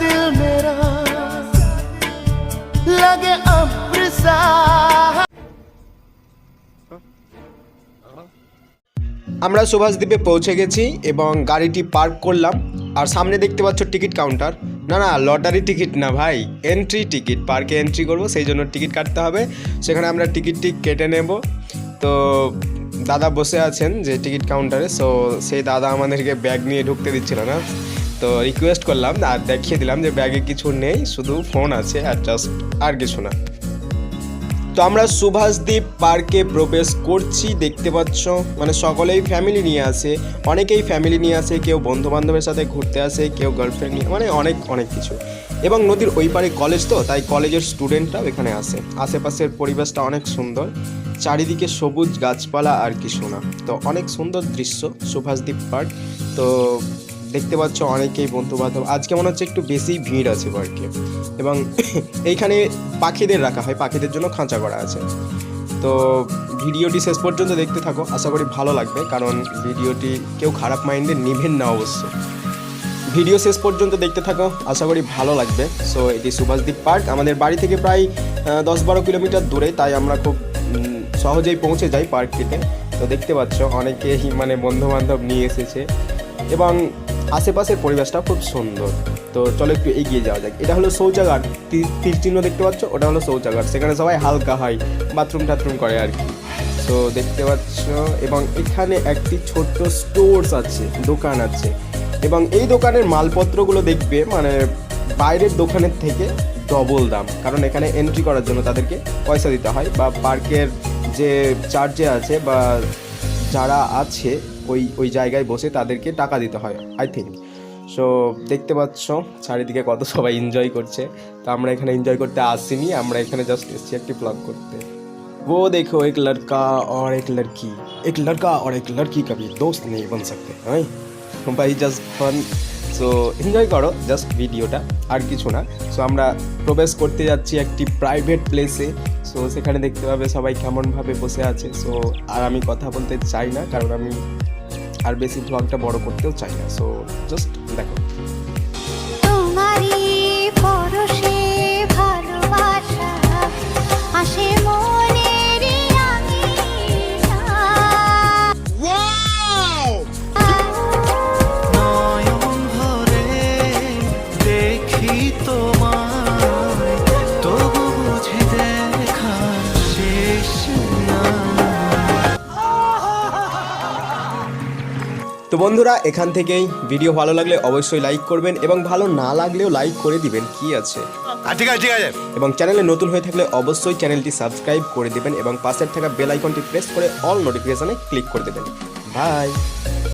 दिल मेरा लगे আমরা সুভাষদ্বীপে পৌঁছে গেছি এবং গাড়িটি পার্ক করলাম। আর সামনে দেখতে পাচ্ছ টিকিট কাউন্টার। না না, লটারি টিকিট না ভাই এন্ট্রি টিকিট পার্কে এন্ট্রি করব, সেই জন্য টিকিট কাটতে হবে। সেখানে আমরা টিকিটটি কেটে নেব। তো দাদা বসে আছেন যে টিকিট কাউন্টারে সো সেই দাদা আমাদেরকে ব্যাগ নিয়ে ঢুকতে দিচ্ছিল না। তো রিকোয়েস্ট করলাম আর দেখিয়ে দিলাম যে ব্যাগে কিছু নেই, শুধু ফোন আছে আর জাস্ট আর কিছু না। তো আমরা সুভাষদ্বীপ পার্কে প্রবেশ করছি, দেখতে পাচ্ছ। মানে সকলেই ফ্যামিলি নিয়ে আসে অনেকেই ফ্যামিলি নিয়ে আসে কেউ বন্ধু বান্ধবের সাথে ঘুরতে আসে, কেউ গার্লফ্রেন্ড নিয়ে মানে অনেক অনেক কিছু। এবং নদীর ওই পারে কলেজ তো, তাই কলেজের স্টুডেন্টরাও এখানে আসে। আশেপাশের পরিবেশটা অনেক সুন্দর, চারিদিকে সবুজ গাছপালা আর কিছু না। তো অনেক সুন্দর দৃশ্য সুভাষদ্বীপ পার্ক তো দেখতে পাচ্ছ অনেকেই বন্ধু বান্ধব আজকে মনে হচ্ছে একটু বেশি ভিড় আছে পার্কে এবং এইখানে পাখিদের রাখা হয়, পাখিদের জন্য খাঁচা করা আছে। তো ভিডিওটি শেষ পর্যন্ত দেখতে থাকো, আশা করি ভালো লাগবে, কারণ ভিডিওটি কেউ খারাপ মাইন্ডে নিবেন না অবশ্য। ভিডিও শেষ পর্যন্ত দেখতে থাকো, আশা করি ভালো লাগবে। সো এটি সুভাষদ্বীপ পার্ক। আমাদের বাড়ি থেকে প্রায় দশ বারো কিলোমিটার দূরে, তাই আমরা খুব সহজেই পৌঁছে যাই পার্কটিতে। তো দেখতে পাচ্ছ, অনেকেই মানে বন্ধু বান্ধব নিয়ে এসেছে। এবং আশেপাশের পরিবেশটা খুব সুন্দর। তো চলো একটু এগিয়ে যাওয়া যাক। এটা হলো শৌচাগার। তীর চিহ্ন দেখতে পাচ্ছ? ওটা হলো শৌচাগার। সেখানে সবাই হালকা হয় বাথরুম টাথরুম করে আর কি। তো দেখতে পাচ্ছ, এবং এখানে একটি ছোট্ট স্টোর্স আছে, দোকান আছে। এবং এই দোকানের মালপত্রগুলো দেখবে মানে বাইরের দোকানের থেকে ডবল দাম। কারণ এখানে এন্ট্রি করার জন্য তাদেরকে পয়সা দিতে হয় বা পার্কের যে চার্জে আছে বা যারা আছে ওই ওই জায়গায় বসে তাদেরকে টাকা দিতে হয় আই থিঙ্ক সো দেখতে পাচ্ছ চারিদিকে কত সবাই এনজয় করছে তো আমরা এখানে এনজয় করতে আসিনি আমরা এখানে জাস্ট এসেছি একটি ব্লগ করতে वो देखो एक लड़का और एक लड़की एक लड़का और एक लड़की कभी दोस्त नहीं बन सकते हैं ভাই জাস্ট ফান সো এনজয় করো জাস্ট ভিডিওটা আর কিছু না সো আমরা প্রবেশ করতে যাচ্ছি একটি প্রাইভেট প্লেসে সো সেখানে দেখতে পাবে সবাই কেমনভাবে বসে আছে সো আর আমি কথা বলতে চাই না কারণ আমি আর বেশি ব্লগটা বড় করতেও চাই না। সো জাস্ট দেখো। তো বন্ধুরা এখান থেকেই ভিডিও ভালো লাগলে অবশ্যই লাইক করবেন এবং ভালো না লাগলেও লাইক করে দিবেন কি আছে? ঠিক আছে ঠিক আছে। এবং চ্যানেলে নতুন হয়ে থাকলে অবশ্যই চ্যানেলটি সাবস্ক্রাইব করে দিবেন এবং পাশের থাকা বেল আইকনটি প্রেস করে অল নোটিফিকেশানে ক্লিক করে দেবেন। বাই